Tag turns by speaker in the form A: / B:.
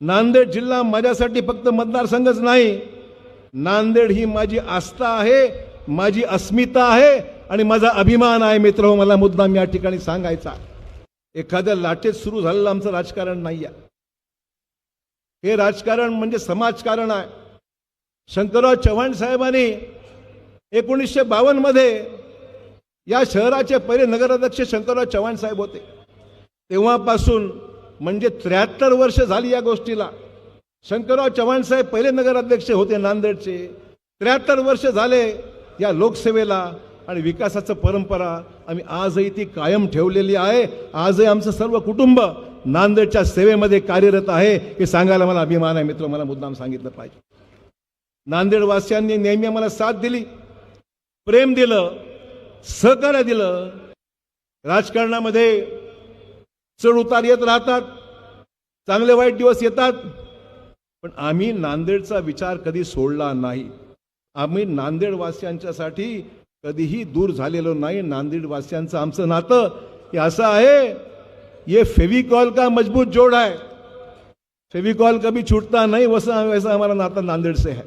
A: नांदेड जिल्हा माझ्यासाठी फक्त मतदारसंघच नाही. नांदेड ही माझी आस्था आहे माझी अस्मिता आहे आणि माझा अभिमान आहे मित्र. हो, मला मुद्दाम या ठिकाणी सांगायचा. एखाद्या लाटेत सुरू झालेलं आमचं राजकारण नाही आहे हे राजकारण म्हणजे समाजकारण आहे. शंकरराव चव्हाण साहेबांनी एकोणीसशे बावन्नमध्ये या शहराचे पहिले नगराध्यक्ष शंकरराव चव्हाण साहेब होते. तेव्हापासून म्हणजे त्र्याहत्तर वर्ष झाली या गोष्टीला. शंकरराव चव्हाण साहेब पहिले नगराध्यक्ष होते नांदेडचे. त्र्याहत्तर वर्ष झाले या लोकसेवेला आणि विकासाचं परंपरा आम्ही आजही ती कायम ठेवलेली आहे. आजही आमचं सर्व कुटुंब नांदेडच्या सेवेमध्ये कार्यरत आहे हे सांगायला मला अभिमान आहे. मित्र मला मुद्दाम सांगितलं पाहिजे. नांदेडवासियांनी नेहमी आम्हाला साथ दिली. प्रेम दिलं सहकार्य दिलं. राजकारणामध्ये चढ उतार येत राहतात. चांगले वाईट दिवस येतात. पण आम्ही नांदेडचा विचार कधी सोडला नाही. आम्ही नांदेडवासियांच्यासाठी कधीही दूर झालेलो नाही. नांदेडवासियांचं आमचं नातं हे असं आहे ये फेविकॉल का मजबूत जोड आहे? फेविकॉल कभी छूटता नाही वसं वैसा हमारा नाता नांदेड से है